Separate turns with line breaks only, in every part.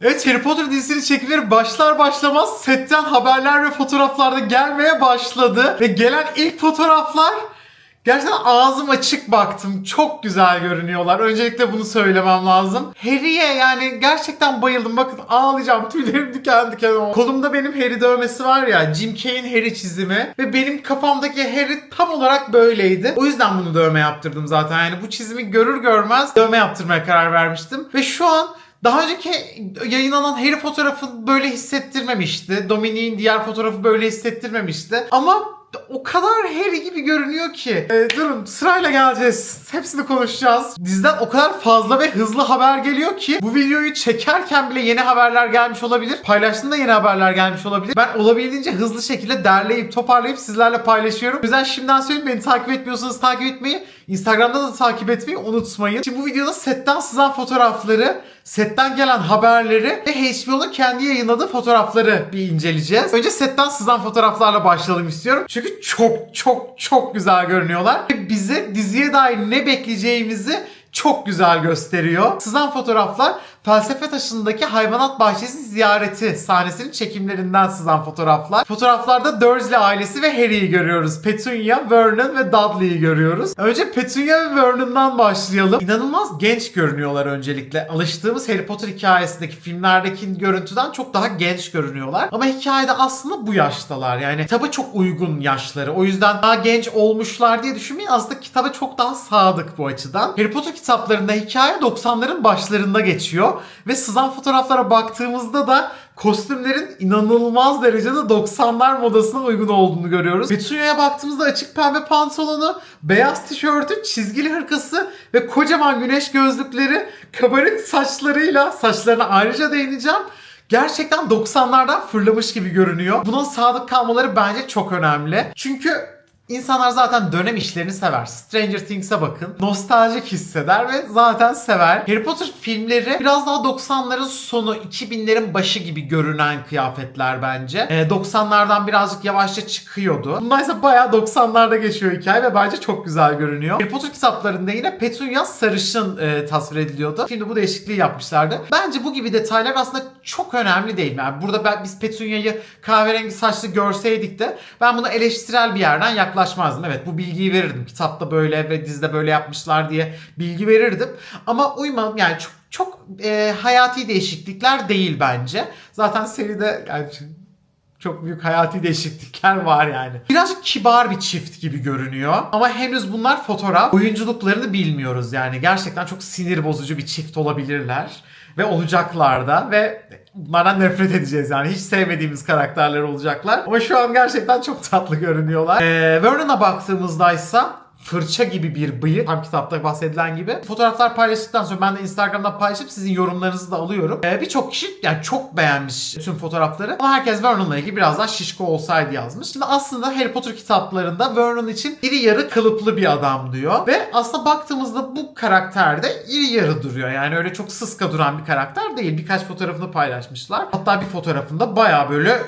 Evet Harry Potter dizisinin çekimleri başlar başlamaz setten haberler ve fotoğraflarda gelmeye başladı. Ve gelen ilk fotoğraflar gerçekten ağzım açık baktım. Çok güzel görünüyorlar. Öncelikle bunu söylemem lazım. Harry'e yani gerçekten bayıldım. Bakın ağlayacağım. Tüylerim diken diken oldu. Kolumda benim Harry dövmesi var ya. Jim Kane Harry çizimi. Ve benim kafamdaki Harry tam olarak böyleydi. O yüzden bunu dövme yaptırdım zaten. Yani bu çizimi görür görmez dövme yaptırmaya karar vermiştim. Ve şu an daha önceki yayınlanan Harry fotoğrafı böyle hissettirmemişti. Dominic'in diğer fotoğrafı böyle hissettirmemişti. Ama o kadar Harry gibi görünüyor ki. Ee, durun sırayla geleceğiz. Hepsini konuşacağız. Diziden o kadar fazla ve hızlı haber geliyor ki bu videoyu çekerken bile yeni haberler gelmiş olabilir. Paylaştığımda yeni haberler gelmiş olabilir. Ben olabildiğince hızlı şekilde derleyip toparlayıp sizlerle paylaşıyorum. O yüzden şimdiden söyleyeyim beni takip etmiyorsanız takip etmeyi, Instagram'da da takip etmeyi unutmayın. Şimdi bu videoda setten sızan fotoğrafları, setten gelen haberleri ve HBO'nun kendi yayınladığı fotoğrafları bir inceleyeceğiz. Önce setten sızan fotoğraflarla başlayalım istiyorum. Çünkü çok çok çok güzel görünüyorlar. Ve bize diziye dair ne bekleyeceğimizi çok güzel gösteriyor. Sızan fotoğraflar felsefe taşındaki hayvanat bahçesi ziyareti sahnesinin çekimlerinden sızan fotoğraflar. Fotoğraflarda Dursley ailesi ve Harry'i görüyoruz. Petunia, Vernon ve Dudley'i görüyoruz. Önce Petunia ve Vernon'dan başlayalım. İnanılmaz genç görünüyorlar öncelikle. Alıştığımız Harry Potter hikayesindeki filmlerdeki görüntüden çok daha genç görünüyorlar. Ama hikayede aslında bu yaştalar. Yani kitaba çok uygun yaşları. O yüzden daha genç olmuşlar diye düşünmeyin. Aslında kitaba çok daha sadık bu açıdan. Harry Potter kitaplarında hikaye 90'ların başlarında geçiyor. Ve sızan fotoğraflara baktığımızda da kostümlerin inanılmaz derecede 90'lar modasına uygun olduğunu görüyoruz. Petunia'ya baktığımızda açık pembe pantolonu, beyaz tişörtü, çizgili hırkası ve kocaman güneş gözlükleri kabarık saçlarıyla saçlarına ayrıca değineceğim. Gerçekten 90'lardan fırlamış gibi görünüyor. Buna sadık kalmaları bence çok önemli. Çünkü İnsanlar zaten dönem işlerini sever. Stranger Things'e bakın. Nostaljik hisseder ve zaten sever. Harry Potter filmleri biraz daha 90'ların sonu, 2000'lerin başı gibi görünen kıyafetler bence. Ee, 90'lardan birazcık yavaşça çıkıyordu. Bundan ise bayağı 90'larda geçiyor hikaye ve bence çok güzel görünüyor. Harry Potter kitaplarında yine Petunia sarışın e, tasvir ediliyordu. Şimdi bu değişikliği yapmışlardı. Bence bu gibi detaylar aslında çok önemli değil. Yani burada ben, biz Petunia'yı kahverengi saçlı görseydik de ben bunu eleştirel bir yerden yaklaşmıştım yaklaşmazdım. Evet bu bilgiyi verirdim. Kitapta böyle ve dizide böyle yapmışlar diye bilgi verirdim. Ama uymadım yani çok çok e, hayati değişiklikler değil bence. Zaten seride yani çok büyük hayati değişiklikler var yani. Birazcık kibar bir çift gibi görünüyor. Ama henüz bunlar fotoğraf. Oyunculuklarını bilmiyoruz yani. Gerçekten çok sinir bozucu bir çift olabilirler. Ve olacaklar da. Ve bunlardan nefret edeceğiz yani. Hiç sevmediğimiz karakterler olacaklar. Ama şu an gerçekten çok tatlı görünüyorlar. Ee, Vernon'a baktığımızda ise fırça gibi bir bıyık. Tam kitapta bahsedilen gibi. Fotoğraflar paylaştıktan sonra ben de Instagram'da paylaşıp sizin yorumlarınızı da alıyorum. Ee, Birçok kişi yani çok beğenmiş tüm fotoğrafları. Ama herkes Vernon'la ilgili biraz daha şişko olsaydı yazmış. Şimdi aslında Harry Potter kitaplarında Vernon için iri yarı kılıplı bir adam diyor. Ve aslında baktığımızda bu karakterde iri yarı duruyor. Yani öyle çok sıska duran bir karakter değil. Birkaç fotoğrafını paylaşmışlar. Hatta bir fotoğrafında baya böyle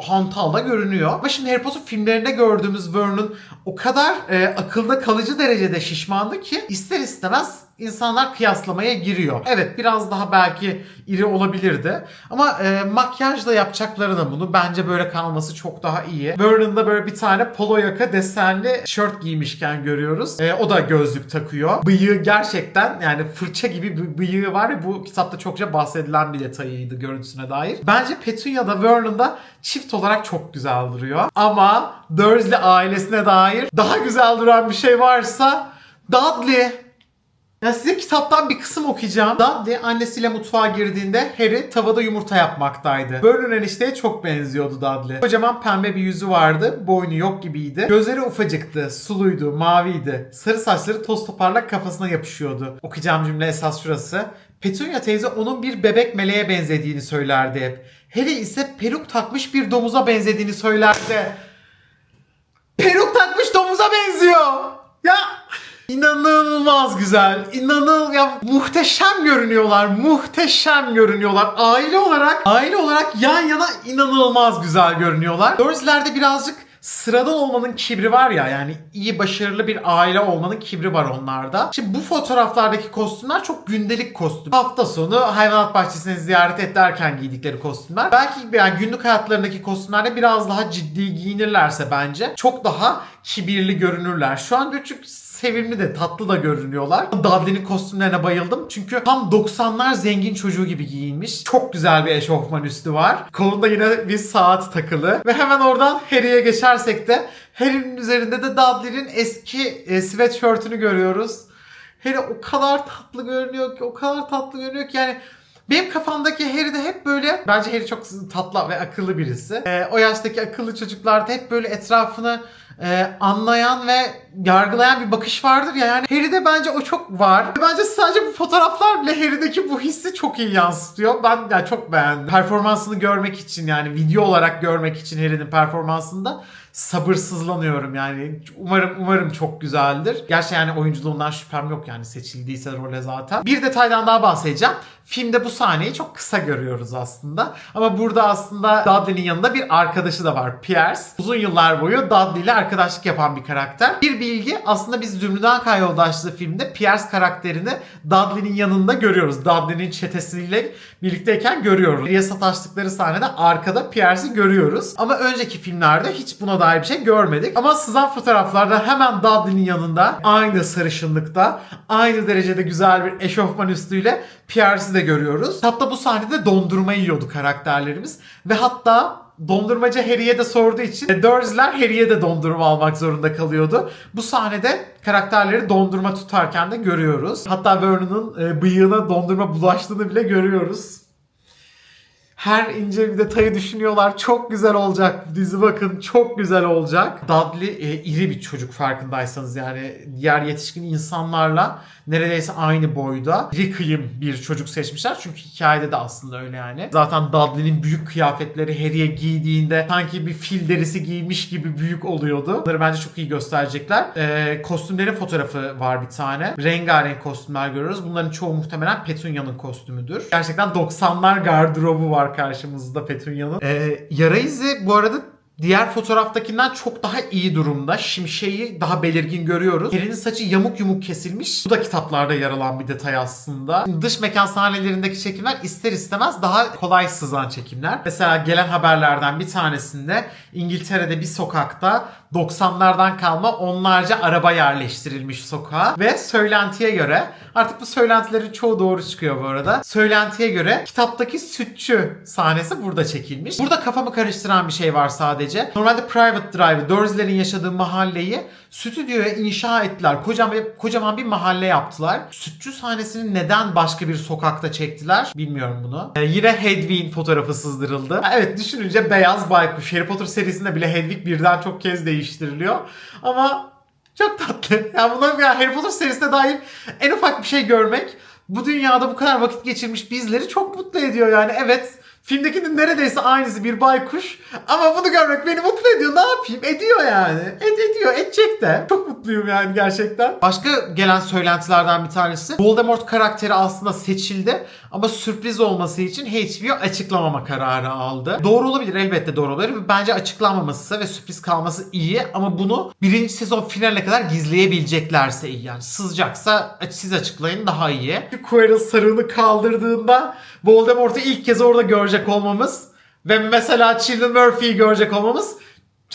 hantalda görünüyor. Ama şimdi Harry Potter filmlerinde gördüğümüz Vernon o kadar e, akılda kalıcı derecede şişmandı ki ister istemez insanlar kıyaslamaya giriyor. Evet biraz daha belki iri olabilirdi. Ama e, makyajla yapacaklarına bunu bence böyle kalması çok daha iyi. Vernon'da böyle bir tane polo yaka desenli şort giymişken görüyoruz. E, o da gözlük takıyor. Bıyığı gerçekten yani fırça gibi bir bıyığı var ve bu kitapta çokça bahsedilen bir detayıydı görüntüsüne dair. Bence Petunia'da Vernon'da çift olarak çok güzel duruyor. Ama Dursley ailesine dair daha güzel duran bir şey varsa Dudley. Ya size kitaptan bir kısım okuyacağım. Dudley annesiyle mutfağa girdiğinde Harry tavada yumurta yapmaktaydı. Vernon enişteye çok benziyordu Dudley. Kocaman pembe bir yüzü vardı. Boynu yok gibiydi. Gözleri ufacıktı. Suluydu. Maviydi. Sarı saçları toz toparlak kafasına yapışıyordu. Okuyacağım cümle esas şurası. Petunia teyze onun bir bebek meleğe benzediğini söylerdi hep. Harry ise peruk takmış bir domuza benzediğini söylerdi. Peruk takmış domuza benziyor. Ya İnanılmaz güzel. İnanıl ya muhteşem görünüyorlar. Muhteşem görünüyorlar. Aile olarak aile olarak yan yana inanılmaz güzel görünüyorlar. Dursley'lerde birazcık sıradan olmanın kibri var ya yani iyi başarılı bir aile olmanın kibri var onlarda. Şimdi bu fotoğraflardaki kostümler çok gündelik kostüm. Hafta sonu hayvanat bahçesini ziyaret ederken giydikleri kostümler. Belki yani günlük hayatlarındaki kostümlerde biraz daha ciddi giyinirlerse bence çok daha kibirli görünürler. Şu an çok sevimli de tatlı da görünüyorlar. Dudley'nin kostümlerine bayıldım. Çünkü tam 90'lar zengin çocuğu gibi giyinmiş. Çok güzel bir eşofman üstü var. Kolunda yine bir saat takılı. Ve hemen oradan Harry'e geçersek de Harry'nin üzerinde de Dudley'nin eski e, sweatshirt'ünü görüyoruz. Harry o kadar tatlı görünüyor ki, o kadar tatlı görünüyor ki yani benim kafamdaki Harry de hep böyle bence Harry çok tatlı ve akıllı birisi. Ee, o yaştaki akıllı çocuklarda hep böyle etrafını e, anlayan ve yargılayan bir bakış vardır ya yani Harry'de bence o çok var. Bence sadece bu fotoğraflar bile Harry'deki bu hissi çok iyi yansıtıyor. Ben yani çok beğendim. Performansını görmek için yani video olarak görmek için Harry'nin performansında sabırsızlanıyorum yani. Umarım umarım çok güzeldir. Gerçi yani oyunculuğundan şüphem yok yani seçildiyse role zaten. Bir detaydan daha bahsedeceğim. Filmde bu sahneyi çok kısa görüyoruz aslında. Ama burada aslında Dudley'nin yanında bir arkadaşı da var. Pierce. Uzun yıllar boyu Dudley ile arkadaşlık yapan bir karakter. Bir bilgi aslında biz Zümrüt Kayoldaşlı filmde Pierce karakterini Dudley'nin yanında görüyoruz. Dudley'nin çetesiyle birlikteyken görüyoruz. Geriye sataştıkları sahnede arkada Pierce'i görüyoruz. Ama önceki filmlerde hiç buna dair bir şey görmedik. Ama sızan fotoğraflarda hemen Dudley'nin yanında aynı sarışınlıkta aynı derecede güzel bir eşofman üstüyle Pierce'i de görüyoruz. Hatta bu sahnede dondurma yiyordu karakterlerimiz. Ve hatta dondurmacı Harry'e de sorduğu için e, Dursley'ler Harry'e de dondurma almak zorunda kalıyordu. Bu sahnede karakterleri dondurma tutarken de görüyoruz. Hatta Vernon'un e, bıyığına dondurma bulaştığını bile görüyoruz. Her ince bir detayı düşünüyorlar. Çok güzel olacak dizi bakın. Çok güzel olacak. Dudley e, iri bir çocuk farkındaysanız yani diğer yetişkin insanlarla neredeyse aynı boyda iri kıyım bir çocuk seçmişler. Çünkü hikayede de aslında öyle yani. Zaten Dudley'nin büyük kıyafetleri Harry'e giydiğinde sanki bir fil derisi giymiş gibi büyük oluyordu. Bunları bence çok iyi gösterecekler. E, kostümlerin fotoğrafı var bir tane. Rengarenk kostümler görüyoruz. Bunların çoğu muhtemelen Petunia'nın kostümüdür. Gerçekten 90'lar gardırobu var karşımızda Petunia'nın. E, yara izi bu arada Diğer fotoğraftakinden çok daha iyi durumda. Şimşeği daha belirgin görüyoruz. Harry'nin saçı yamuk yumuk kesilmiş. Bu da kitaplarda yer alan bir detay aslında. Şimdi dış mekan sahnelerindeki çekimler ister istemez daha kolay sızan çekimler. Mesela gelen haberlerden bir tanesinde İngiltere'de bir sokakta 90'lardan kalma onlarca araba yerleştirilmiş sokağa ve söylentiye göre artık bu söylentilerin çoğu doğru çıkıyor bu arada. Söylentiye göre kitaptaki sütçü sahnesi burada çekilmiş. Burada kafamı karıştıran bir şey var sadece. Normalde Private Drive, Dursley'lerin yaşadığı mahalleyi stüdyoya inşa ettiler. Kocaman, kocaman bir mahalle yaptılar. Sütçü sahnesini neden başka bir sokakta çektiler bilmiyorum bunu. Ee, yine Hedwig'in fotoğrafı sızdırıldı. Evet düşününce beyaz baykuş. Harry Potter serisinde bile Hedwig birden çok kez değiştiriliyor. Ama çok tatlı. Yani buna ya Harry Potter serisine dair en ufak bir şey görmek bu dünyada bu kadar vakit geçirmiş bizleri çok mutlu ediyor yani. Evet filmdekinin neredeyse aynısı bir baykuş ama bunu görmek beni mutlu ediyor. Ne yapayım? Ediyor yani. Ed ediyor. Edecek de. Çok mutluyum yani gerçekten. Başka gelen söylentilerden bir tanesi Voldemort karakteri aslında seçildi ama sürpriz olması için HBO açıklamama kararı aldı. Doğru olabilir elbette doğru olabilir. Bence açıklanmaması ve sürpriz kalması iyi ama bunu birinci sezon finaline kadar gizleyebileceklerse iyi. Yani sızacaksa siz açıklayın daha iyi. Quirrell sarığını kaldırdığında Voldemort'u ilk kez orada görecek olmamız ve mesela Cillian Murphy'yi görecek olmamız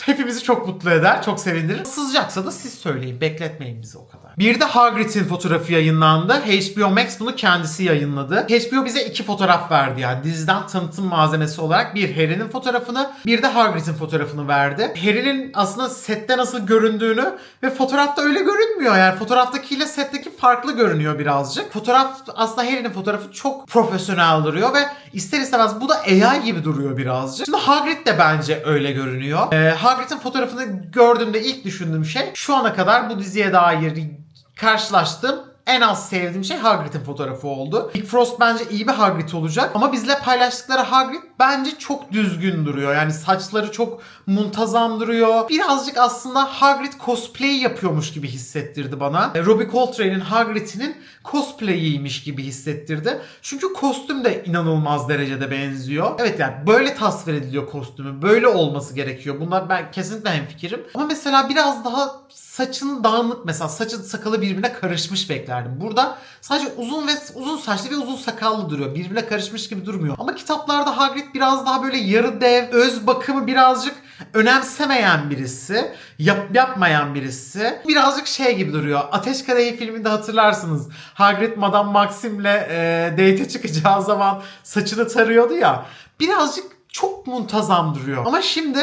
hepimizi çok mutlu eder, çok sevindirir. Sızacaksa da siz söyleyin, bekletmeyin bizi o kadar. Bir de Hagrid'in fotoğrafı yayınlandı. HBO Max bunu kendisi yayınladı. HBO bize iki fotoğraf verdi yani diziden tanıtım malzemesi olarak bir Harry'nin fotoğrafını, bir de Hagrid'in fotoğrafını verdi. Harry'nin aslında sette nasıl göründüğünü ve fotoğrafta öyle görünmüyor yani fotoğraftakiyle setteki farklı görünüyor birazcık. Fotoğraf aslında Harry'nin fotoğrafı çok profesyonel duruyor ve ister istemez bu da AI gibi duruyor birazcık. Şimdi Hagrid de bence öyle görünüyor. Ee, Hagrid'in fotoğrafını gördüğümde ilk düşündüğüm şey şu ana kadar bu diziye dair karşılaştığım en az sevdiğim şey Hagrid'in fotoğrafı oldu. Nick Frost bence iyi bir Hagrid olacak ama bizle paylaştıkları Hagrid bence çok düzgün duruyor. Yani saçları çok muntazam duruyor. Birazcık aslında Hagrid cosplay yapıyormuş gibi hissettirdi bana. E, Robbie Coltrane'in Hagrid'inin cosplay'iymiş gibi hissettirdi. Çünkü kostüm de inanılmaz derecede benziyor. Evet yani böyle tasvir ediliyor kostümü. Böyle olması gerekiyor. Bunlar ben kesinlikle hemfikirim. Ama mesela biraz daha saçın dağınık mesela saçı sakalı birbirine karışmış beklerdim. Burada sadece uzun ve uzun saçlı ve uzun sakallı duruyor. Birbirine karışmış gibi durmuyor. Ama kitaplarda Hagrid biraz daha böyle yarı dev, öz bakımı birazcık önemsemeyen birisi, yap, yapmayan birisi. Birazcık şey gibi duruyor. Ateş Kadehi filminde hatırlarsınız. Hagrid Madame Maxim'le e, date'e çıkacağı zaman saçını tarıyordu ya. Birazcık çok muntazam duruyor. Ama şimdi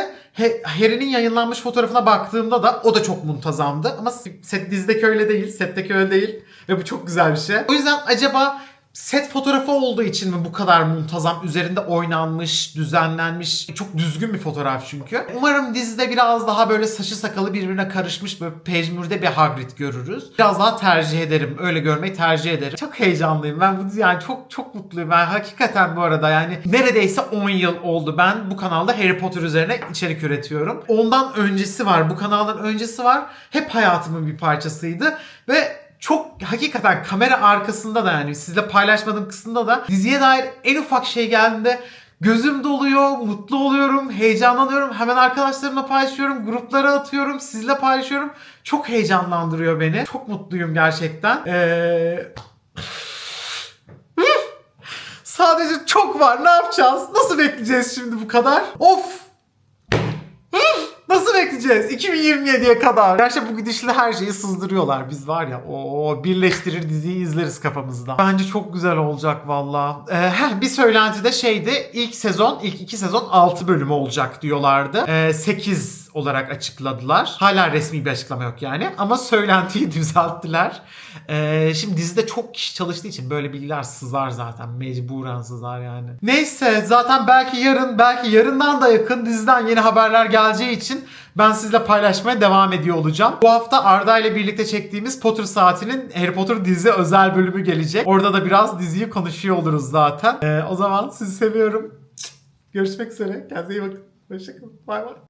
Harry'nin yayınlanmış fotoğrafına baktığımda da o da çok muntazamdı. Ama set dizideki öyle değil, setteki öyle değil. Ve bu çok güzel bir şey. O yüzden acaba set fotoğrafı olduğu için mi bu kadar muntazam üzerinde oynanmış, düzenlenmiş, çok düzgün bir fotoğraf çünkü. Umarım dizide biraz daha böyle saçı sakalı birbirine karışmış böyle pejmürde bir Hagrid görürüz. Biraz daha tercih ederim. Öyle görmeyi tercih ederim. Çok heyecanlıyım. Ben bu yani çok çok mutluyum. Ben hakikaten bu arada yani neredeyse 10 yıl oldu. Ben bu kanalda Harry Potter üzerine içerik üretiyorum. Ondan öncesi var. Bu kanalın öncesi var. Hep hayatımın bir parçasıydı ve çok hakikaten kamera arkasında da yani sizle paylaşmadığım kısımda da diziye dair en ufak şey geldiğinde gözüm doluyor, mutlu oluyorum, heyecanlanıyorum. Hemen arkadaşlarımla paylaşıyorum, gruplara atıyorum, sizle paylaşıyorum. Çok heyecanlandırıyor beni. Çok mutluyum gerçekten. Ee... Sadece çok var. Ne yapacağız? Nasıl bekleyeceğiz şimdi bu kadar? Of! Bekleyeceğiz? 2027'ye kadar. Gerçi bu gidişle her şeyi sızdırıyorlar. Biz var ya o birleştirir diziyi izleriz kafamızda. Bence çok güzel olacak valla. Ee, bir söylenti de şeydi. İlk sezon, ilk iki sezon 6 bölümü olacak diyorlardı. Ee, 8 olarak açıkladılar. Hala resmi bir açıklama yok yani. Ama söylentiyi düzelttiler. Ee, şimdi dizide çok kişi çalıştığı için böyle bilgiler sızar zaten. Mecburen sızar yani. Neyse zaten belki yarın belki yarından da yakın diziden yeni haberler geleceği için ben sizle paylaşmaya devam ediyor olacağım. Bu hafta Arda ile birlikte çektiğimiz Potter Saati'nin Harry Potter dizi özel bölümü gelecek. Orada da biraz diziyi konuşuyor oluruz zaten. Ee, o zaman sizi seviyorum. Görüşmek üzere. Kendinize iyi bakın. Hoşçakalın. Bay bay.